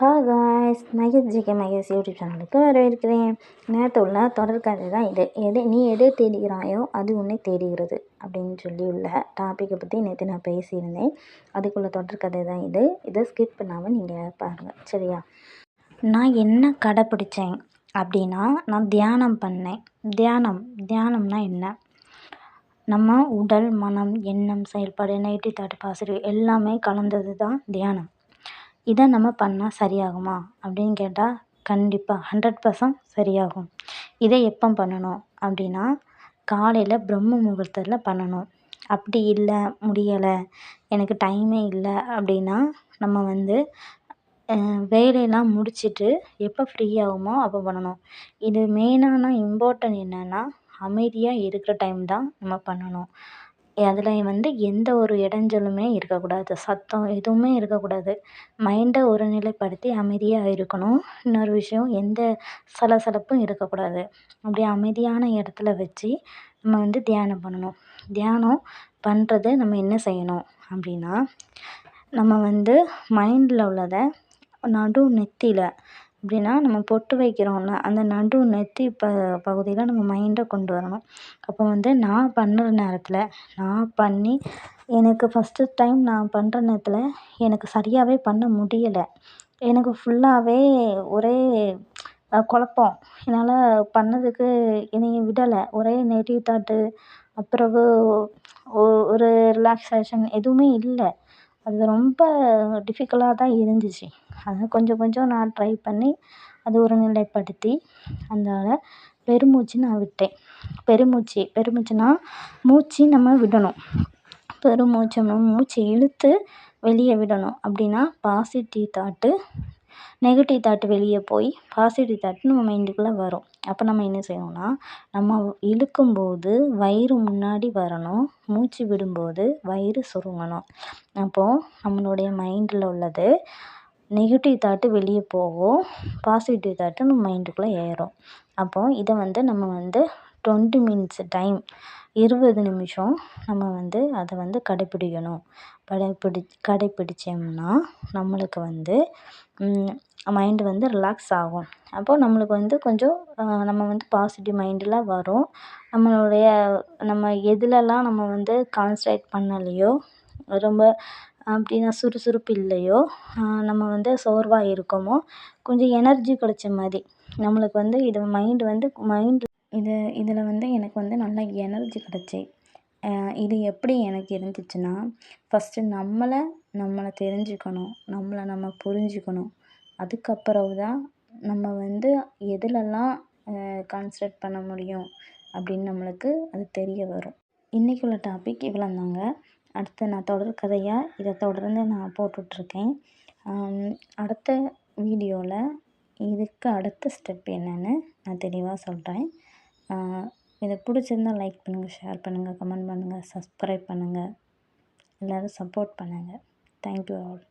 Hi guys Mahesh GK Mahesh YouTube சேனலுக்கு வரவேற்கிறேன். நேற்று உள்ள தொடர்கதை தான் இது எது நீ எதை தேடுகிறாயோ அது உன்னை தேடுகிறது அப்படின்னு சொல்லி உள்ள டாப்பிக்கை பற்றி நேற்று நான் பேசியிருந்தேன். அதுக்குள்ள தொடர்கதை தான் இது. இதை ஸ்கிப் பண்ணாமல் நீங்கள் பாருங்கள் சரியா? நான் என்ன கடைப்பிடிச்சேன் அப்படின்னா நான் தியானம் பண்ணேன். தியானம் தியானம்னா என்ன? நம்ம உடல் மனம் எண்ணம் செயல்பாடு நெகட்டிவ் தாட் பாசிட்டிவ் எல்லாமே கலந்தது தான் தியானம். இதை நம்ம பண்ணால் சரியாகுமா? அப்படின்னு கேட்டால் கண்டிப்பாக ஹண்ட்ரட் பர்சன்ட் சரியாகும். இதை எப்போ பண்ணணும் அப்படின்னா காலையில் பிரம்ம முகூர்த்தத்தில் பண்ணணும். அப்படி இல்லை முடியலை எனக்கு டைமே இல்லை அப்படின்னா நம்ம வந்து வேலையெல்லாம் முடிச்சுட்டு எப்போ ஃப்ரீ ஆகுமோ அப்போ பண்ணணும். இது மெயினான இம்பார்ட்டன்ட் என்னென்னா அமைதியாக இருக்கிற டைம் தான் நம்ம பண்ணணும். அதில் வந்து எந்த ஒரு இடைஞ்சலுமே இருக்கக்கூடாது. சத்தம் எதுவுமே இருக்கக்கூடாது. மைண்டை ஒருநிலைப்படுத்தி அமைதியாக இருக்கணும். இன்னொரு விஷயம் எந்த சலசலப்பும் இருக்கக்கூடாது. அப்படி அமைதியான இடத்துல வச்சு நம்ம வந்து தியானம் பண்ணணும். தியானம் பண்ணுறது நம்ம என்ன செய்யணும் அப்படின்னா நம்ம வந்து மைண்டில் உள்ளதை நடு நெத்தியில் அப்படின்னா நம்ம பொட்டு வைக்கிறோம்ல அந்த நடு நெத்தி ப பகுதியில் நம்ம மைண்டை கொண்டு வரணும். அப்போ வந்து நான் பண்ணுற நேரத்தில் நான் பண்ணி எனக்கு ஃபஸ்ட்டு டைம் நான் பண்ணுற நேரத்தில் எனக்கு சரியாகவே பண்ண முடியலை. எனக்கு ஃபுல்லாகவே ஒரே குழப்பம். என்னால் பண்ணதுக்கு என்னைய விடலை. ஒரே நெகட்டிவ் தாட்டு அப்புறவு ஒரு ரிலாக்ஸேஷன் எதுவுமே இல்லை. அது ரொம்ப டிஃபிகல்ட்டாக தான் இருந்துச்சு. அதை கொஞ்சம் கொஞ்சம் நான் ட்ரை பண்ணி அது ஒரு நிலைப்படுத்தி அதனால் பெருமூச்சு நான் விட்டேன். பெருமூச்சு பெருமூச்சுனா மூச்சு நம்ம விடணும். பெருமூச்சு மூச்சு இழுத்து வெளியே விடணும். அப்படின்னா பாசிட்டிவ் தாட்டு நெகட்டிவ் தாட்டு வெளியே போய் பாசிட்டிவ் தாட் நம்ம மைண்டுக்குள்ளே வரும். அப்போ நம்ம என்ன செய்யணும்னா நம்ம இழுக்கும்போது வயிறு முன்னாடி வரணும் மூச்சு விடும்போது வயிறு சுருங்கணும். அப்போது நம்மளுடைய மைண்டில் உள்ளது நெகட்டிவ் தாட்டு வெளியே போகும் பாசிட்டிவ் தாட்டு நம்ம மைண்டுக்குள்ளே ஏறும். அப்போது இதை வந்து நம்ம வந்து டுவெண்ட்டி மினிட்ஸ் டைம் இருபது நிமிஷம் நம்ம வந்து அதை வந்து கடைப்பிடிக்கணும். கடைப்பிடி கடைப்பிடிச்சோம்னா நம்மளுக்கு வந்து மைண்டு வந்து ரிலாக்ஸ் ஆகும். அப்போது நம்மளுக்கு வந்து கொஞ்சம் நம்ம வந்து பாசிட்டிவ் மைண்டில் வரும். நம்மளுடைய நம்ம எதுலெல்லாம் நம்ம வந்து கான்சன்ட்ரேட் பண்ணலையோ ரொம்ப அப்படின்னா சுறுசுறுப்பு இல்லையோ நம்ம வந்து சோர்வாக இருக்கோமோ கொஞ்சம் எனர்ஜி கிடைச்ச மாதிரி நம்மளுக்கு வந்து இது மைண்டு வந்து மைண்டு இது இதில் வந்து எனக்கு வந்து நல்ல எனர்ஜி கிடச்சி. இது எப்படி எனக்கு இருந்துச்சுன்னா ஃபஸ்ட்டு நம்மளை நம்மளை தெரிஞ்சுக்கணும். நம்மளை நம்ம புரிஞ்சுக்கணும். அதுக்கப்புறம் தான் நம்ம வந்து எதுலெல்லாம் கான்சன்ட்ரேட் பண்ண முடியும் அப்படின்னு நம்மளுக்கு அது தெரிய வரும். இன்றைக்கி உள்ள டாபிக் இவ்வளோந்தாங்க அடுத்து நான் தொடர் கதையாக இதை தொடர்ந்து நான் போட்டுட்ருக்கேன். அடுத்த வீடியோவில் இதுக்கு அடுத்த ஸ்டெப் என்னென்னு நான் தெளிவாக சொல்கிறேன் இதை பிடிச்சிருந்தா லைக் பண்ணுங்கள் ஷேர் பண்ணுங்கள் கமெண்ட் பண்ணுங்கள் சப்ஸ்கிரைப் பண்ணுங்கள் எல்லோரும் சப்போர்ட் பண்ணுங்கள் தேங்க்யூ ஆல்